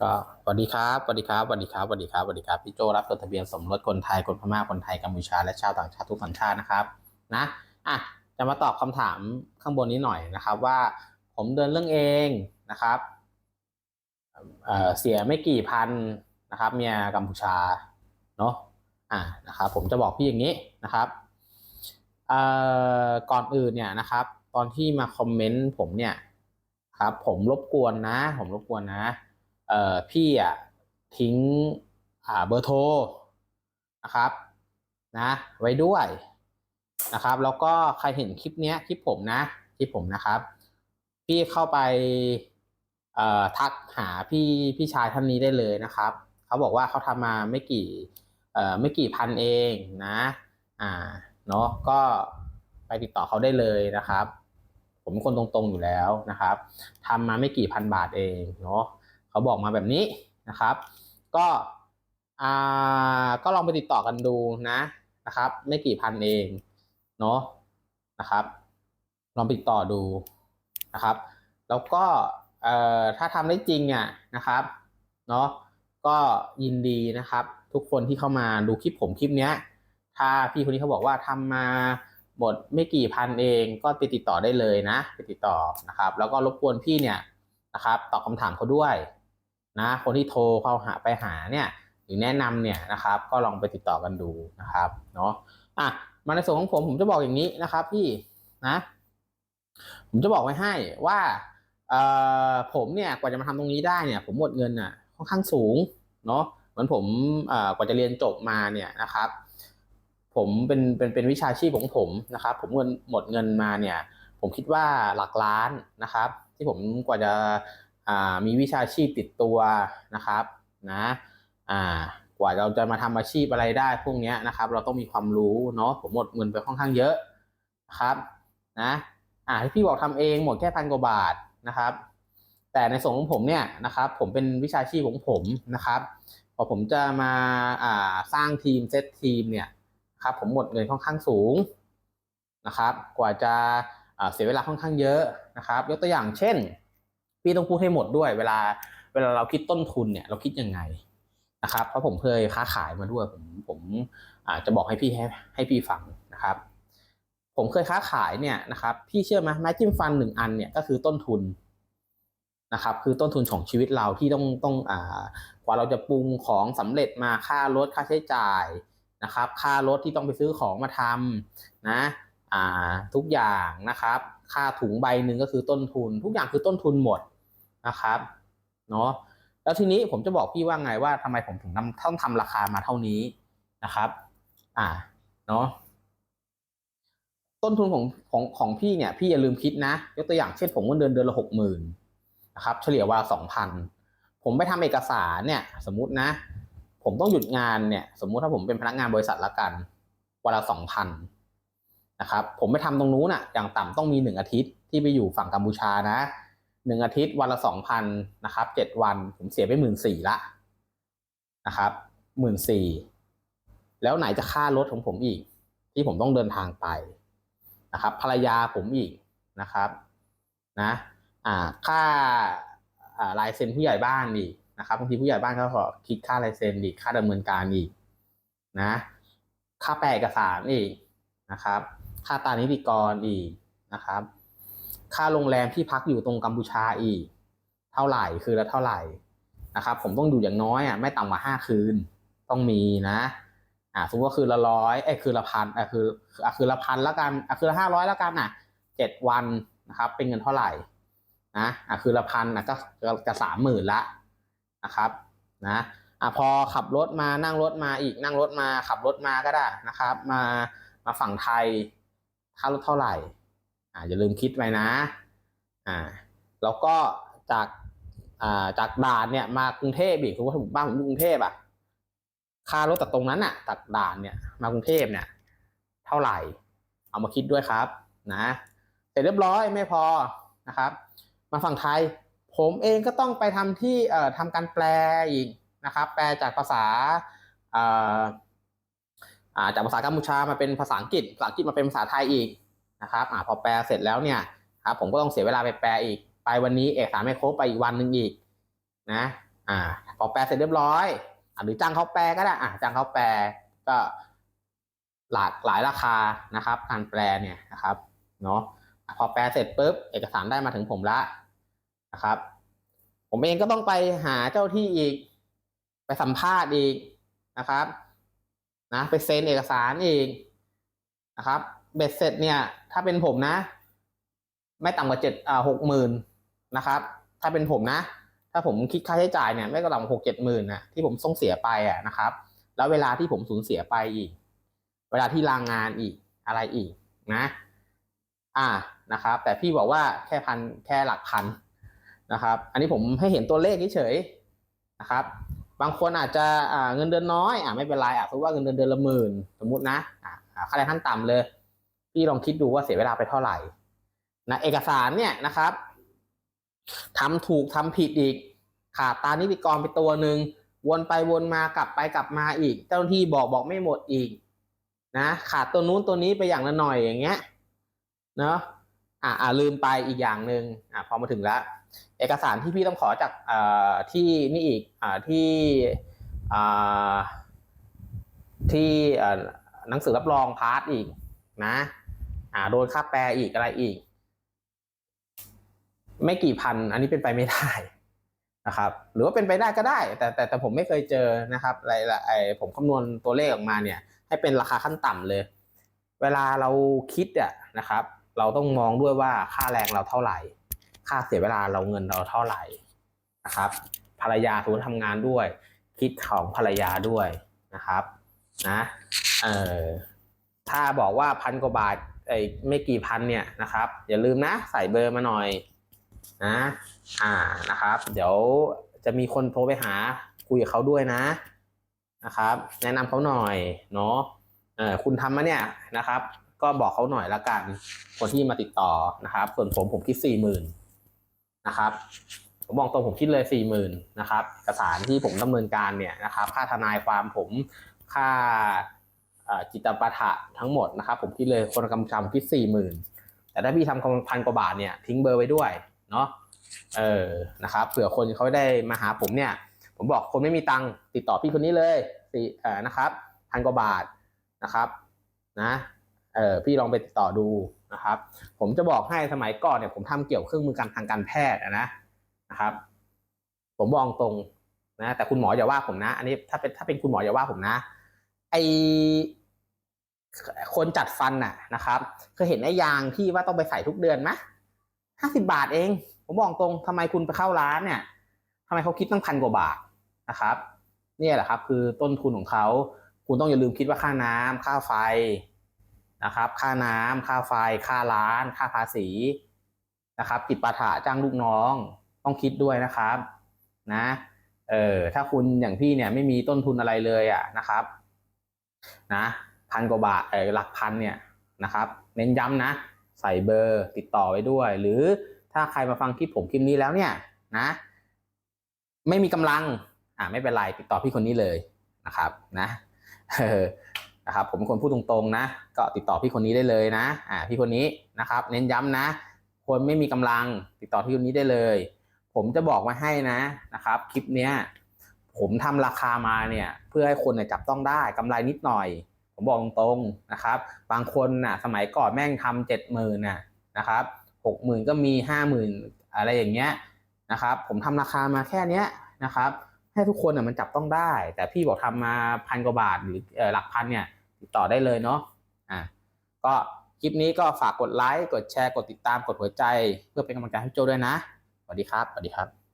ก็สวัสดีครับสวัสดีครับสวัสดีครับสวัสดีครับสวัสดีครับพี่โจรับจดทะเบียนสมรสคนไทยคนพม่าคนไทยกัมพูชาและชาวต่างชาติทุกสัญชาตินะครับนะอะจะมาตอบคำถามข้างบนนี้หน่อยนะครับ ว่าผมเดินเรื่องเองนะครับเออเสียไม่กี่พันนะครับ เมียกัมพูชาเนาะอะนะครับผมจะบอกพี่อย่างนี้นะครับเอ่อก่อนอื่นเนี่ยนะครับ ตอนที่มาคอมเมนต์ผมเนี่ยครับ ผมรบกวนนะ ผมรบกวนนะ เอ่อพี่อะทิ้งอ่าเบอร์โทรนะครับนะไว้ด้วยนะครับ แล้วก็ใครเห็นคลิปเนี้ยคลิปผมนะคลิปผมนะครับ พี่เข้าไปเอ่อทักหาพี่พี่ชายท่านนี้ได้เลยนะครับ เขาบอกว่าเขาทำมาไม่กี่เอ่อไม่กี่พันเองนะ อ่าเนาะก็ไปติดต่อเขาได้เลยนะครับ ผมเป็นคนตรงๆอยู่แล้วนะครับทำมาไม่กี่พันบาทเองเนาะ เขาบอกมาแบบนี้นะครับ ก็อ่าก็ลองไปติดต่อกันดูนะนะครับ ไม่กี่พันเองเนาะนะครับ ลองติดต่อดูนะครับ แล้วก็เอ่อถ้าทำได้จริงอะนะครับเนาะก็ยินดีนะครับ ทุกคนที่เข้ามาดูคลิปผมคลิปเนี้ย ถ้าพี่คนนี้เขาบอกว่าทำมาหมดไม่กี่พันเองก็ไปติดต่อได้เลยนะไปติดต่อนะครับ แล้วก็รบกวนพี่เนี่ยนะครับ ตอบคำถามเขาด้วย นะคนที่โทรเข้าหาไปหาเนี่ยหรือแนะนำเนี่ยนะครับก็ลองไปติดต่อกันดูนะครับเนาะอะมาในส่วนของผมผมจะบอกอย่างนี้นะครับพี่นะ ผมจะบอกไว้ให้ว่าเอ่อผมเนี่ยกว่าจะมาทำตรงนี้ได้เนี่ยผมหมดเงินอะค่อนข้างสูงเนาะเหมือนผมเอ่อกว่าจะเรียนจบมาเนี่ยนะครับ ผมเป็นเป็นเป็นวิชาชีพของผมนะครับ ผมเงินหมดเงินมาเนี่ย ผมคิดว่าหลักล้านนะครับ ที่ผมกว่าจะ มีวิชาชีพติดตัวนะครับนะกว่าเราจะมาทำอาชีพอะไรได้พวกนี้นะครับ เราต้องมีความรู้เนาะผมหมดเงินไปค่อนข้างเยอะนะครับนะอ่าที่พี่บอกทำเองหมดแค่พันกว่าบาทนะครับ แต่ในส่วนของผมเนี่ยนะครับ ผมเป็นวิชาชีพของผมนะครับพอผมจะมาอ่าสร้างทีมเซตทีมเนี่ยครับผมหมดเงินค่อนข้างสูงนะครับ กว่าจะเสียเวลาค่อนข้างเยอะนะครับ ยกตัวอย่างเช่น พี่ต้องพูดให้หมดด้วย เวลา เวลาเราคิดต้นทุนเนี่ย เราคิดยังไงนะครับ เพราะผมเคยค้าขายมาด้วย ผมผมอาจจะบอกให้พี่ให้ให้พี่ฟังนะครับ ผมเคยค้าขายเนี่ยนะครับ พี่เชื่อไหมแม้จิ้มฟันหนึ่งอันเนี่ยก็คือต้นทุนนะครับ คือต้นทุนของชีวิตเราที่ต้องต้องอ่ากว่าเราจะปรุงของสำเร็จมาค่ารถค่าใช้จ่ายนะครับ ค่ารถที่ต้องไปซื้อของมาทำนะอ่าทุกอย่างนะครับ ค่าถุงใบหนึ่งก็คือต้นทุน ทุกอย่างคือต้นทุนหมดนะครับเนาะแล้วทีนี้ผมจะบอกพี่ว่าไงว่าทำไมผมถึงต้องทำราคามาเท่านี้นะครับ อ่าเนาะต้นทุนของของของพี่เนี่ย พี่อย่าลืมคิดนะยกตัวอย่างเช่นผมเงินเดือนเดือนละหกหมื่นนะครับ เฉลี่ยวันสองพันผมไปทำเอกสารเนี่ย สมมตินะ ผมต้องหยุดงานเนี่ย สมมุติถ้าผมเป็นพนักงานบริษัทละกันวันละสองพัน นะครับผมไปทำตรงนู้นอะอย่างต่ำต้องมีหนึ่งอาทิตย์ที่ไปอยู่ฝั่งกัมพูชานะหนึ่งอาทิตย์วันละสองพันนะครับเจ็ดวันผมเสียไปหมื่นสี่ละนะครับหมื่นสี่แล้วไหนจะค่ารถของผมอีก ที่ผมต้องเดินทางไปนะครับ ภรรยาผมอีกนะครับนะอ่าค่าอ่าลายเซ็นผู้ใหญ่บ้านอีกนะครับบางทีผู้ใหญ่บ้านเขาขอคิดค่าลายเซ็นอีกค่าดำเนินการอีกนะ ค่าแปลเอกสารอีกนะครับ ค่าตานิติกรอีกนะครับ ค่าโรงแรมที่พักอยู่ตรงกัมพูชาอีก เท่าไหร่คือละเท่าไหร่นะครับ ผมต้องอยู่อย่างน้อยอะไม่ต่ำกว่าห้าคืน ต้องมีนะอ่าสมมติว่าคืนละร้อยเอ้คืนละพันอะคืออะคืนละพันแล้วกันอะคืนละห้าร้อยแล้วกันอะเจ็ดวันนะครับ เป็นเงินเท่าไหร่นะอะคืนละพันอะก็จะสามหมื่นละนะครับนะอะพอขับรถมานั่งรถมาอีกนั่งรถมาขับรถมาก็ได้นะครับ มามาฝั่งไทย ค่ารถเท่าไหร่อ่าอย่าลืมคิดไว้นะอ่าแล้วก็จากอ่าจากด่านเนี่ยมากรุงเทพอีกสมมติว่าผมบ้านผมอยู่กรุงเทพอะค่ารถจากตรงนั้นอะจากด่านเนี่ยมากรุงเทพเนี่ย เท่าไหร่ เอามาคิดด้วยครับนะเสร็จเรียบร้อยไม่พอนะครับ มาฝั่งไทย ผมเองก็ต้องไปทำที่เอ่อทำการแปลอีกนะครับ แปลจากภาษาเอ่ออ่า จากภาษากัมพูชามาเป็นภาษาอังกฤษภาษาอังกฤษมาเป็นภาษาไทยอีกนะครับอ่าพอแปลเสร็จแล้วเนี่ยครับผมก็ต้องเสียเวลาไปแปลอีก ไปวันนี้เอกสารไม่ครบไปอีกวันหนึ่งอีกนะอ่าพอแปลเสร็จเรียบร้อยอหรือจ้างเขาแปลก็ได้อะจ้างเขาแปลก็หลากหลายราคานะครับการแปลเนี่ยนะครับเนาะอะพอแปลเสร็จปุ๊บเอกสารได้มาถึงผมละนะครับ ผมเองก็ต้องไปหาเจ้าที่อีก ไปสัมภาษณ์อีกนะครับ นะไปเซ็นเอกสารอีกนะครับเบ็ดเสร็จเนี่ย ถ้าเป็นผมนะ ไม่ต่ำกว่าเจ็ดอ่าหกหมื่นนะครับ ถ้าเป็นผมนะ ถ้าผมคิดค่าใช้จ่ายเนี่ยไม่ก็ต่ำกว่าหกเจ็ดหมื่นนะที่ผมต้องเสียไปอะนะครับ แล้วเวลาที่ผมสูญเสียไปอีก เวลาที่ลางงานอีกอะไรอีกนะ อ่านะครับ แต่พี่บอกว่าแค่พันแค่หลักพันนะครับ อันนี้ผมให้เห็นตัวเลขเฉยๆนะครับ บางคนอาจจะเงินเดือนน้อยอ่ไม่เป็นไรอะสมมติว่าเงินเดือนเดือนละหมื่นสมมตินะอ่าอ่าค่าแรงขั้นต่ำเลย พี่ลองคิดดูว่าเสียเวลาไปเท่าไหร่นะเอกสารเนี่ยนะครับทำถูกทำผิดอีก ขาดตานิติกรไปตัวหนึ่งวนไปวนมากลับไปกลับมาอีก เจ้าหน้าที่บอกบอกไม่หมดอีก นะ ขาดตัวนู้นตัวนี้ไปอย่างละหน่อยอย่างเงี้ยเนาะอ่าลืมไปอีกอย่างหนึ่งอ่าพอมาถึงแล้ว เอกสารที่พี่ต้องขอจากที่นี่อีกอที่ที่หนังสือรับรองพาร์ทอีกนะอ่าโดนค่าแปลอีกอะไรอีก ไม่กี่พัน อันนี้เป็นไปไม่ได้นะครับ หรือว่าเป็นไปได้ก็ได้ แต่แต่แต่ผมไม่เคยเจอนะครับอะไรไอผมคำนวณตัวเลขออกมาเนี่ย ให้เป็นราคาขั้นต่ำเลย เวลาเราคิดอะนะครับ เราต้องมองด้วยว่าค่าแรงเราเท่าไหร่ ค่าเสียเวลาเราเงินเราเท่าไหร่นะครับ ภรรยาทุนทำงานด้วย คิดของภรรยาด้วยนะครับนะเออถ้าบอกว่าพันกว่าบาทไอ้ไม่กี่พันเนี่ยนะครับ อย่าลืมนะใส่เบอร์มาหน่อยนะอ่านะครับ เดี๋ยวจะมีคนโทรไปหาคุยกับเขาด้วยนะนะครับ แนะนำเขาหน่อยเนาะเออคุณทำมาเนี่ยนะครับ ก็บอกเขาหน่อยละกัน คนที่มาติดต่อนะครับ ส่วนผมผมคิดสี่หมื่น นะครับผมบอกตรงผมคิดเลยสี่หมื่นนะครับเอกสารที่ผมดำเนินการเนี่ยนะครับ ค่าทนายความผมค่าจิตปาถะทั้งหมดนะครับ ผมคิดเลยคนกำกำคิดสี่หมื่นแต่ถ้าพี่ทำพันกว่าบาทเนี่ยทิ้งเบอร์ไว้ด้วยเนาะเออนะครับเผื่อคนเขาได้มาหาผมเนี่ย ผมบอกคนไม่มีตังค์ติดต่อพี่คนนี้เลยสี่เออนะครับพันกว่าบาทนะครับนะเออพี่ลองไปติดต่อดู นะครับ ผมจะบอกให้สมัยก่อนเนี่ยผมทำเกี่ยวเครื่องมือการทางการแพทย์นะนะครับ ผมบอกตรงนะแต่คุณหมออย่าว่าผมนะ อันนี้ถ้าเป็นถ้าเป็นคุณหมออย่าว่าผมนะ ไอคนจัดฟันน่ะนะครับเคยเห็นไอ้ยางที่ว่าต้องไปใส่ทุกเดือนไหมห้าสิบาทเอง ผมบอกตรงทำไมคุณไปเข้าร้านเนี่ยทำไมเขาคิดตั้งพันกว่าบาทนะครับ เนี่ยแหละครับ คือต้นทุนของเขา คุณต้องอย่าลืมคิดว่าค่าน้ำค่าไฟ นะครับ ค่าน้ำค่าไฟ ค่าร้าน ค่าภาษีนะครับติดปาถะจ้างลูกน้อง ต้องคิดด้วยนะครับ นะ เออถ้าคุณอย่างพี่เนี่ยไม่มีต้นทุนอะไรเลยอะนะครับ นะพันกว่าบาทเออหลักพันเนี่ยนะครับ เน้นย้ำนะ ใส่เบอร์ติดต่อไว้ด้วย หรือถ้าใครมาฟังคลิปผมคลิปนี้แล้วเนี่ยนะ ไม่มีกำลัง อ่าไม่เป็นไรติดต่อพี่คนนี้เลยนะครับ นะเออ นะครับผมคนพูดตรงๆนะ ก็ติดต่อพี่คนนี้ได้เลยนะอ่าพี่คนนี้นะครับ เน้นย้ำนะ คนไม่มีกำลังติดต่อพี่คนนี้ได้เลย ผมจะบอกมาให้นะนะครับ คลิปเนี้ยผมทำราคามาเนี่ยเพื่อให้คนเนี่ยจับต้องได้กำไรนิดหน่อย ผมบอกตรงๆนะครับ บางคนน่ะสมัยก่อนแม่งทำเจ็ดหมื่นน่ะนะครับหกหมื่นก็มีห้าหมื่นอะไรอย่างเงี้ยนะครับ ผมทำราคามาแค่เนี้ยนะครับ ให้ทุกคนน่ะมันจับต้องได้ แต่พี่บอกทำมาพันกว่าบาทหรือเออหลักพันเนี่ย ติดต่อได้เลยเนาะอะก็คลิปนี้ก็ฝากกดไลค์กดแชร์กดติดตามกดหัวใจ เพื่อเป็นกำลังใจให้โจด้วยนะสวัสดีครับสวัสดีครับ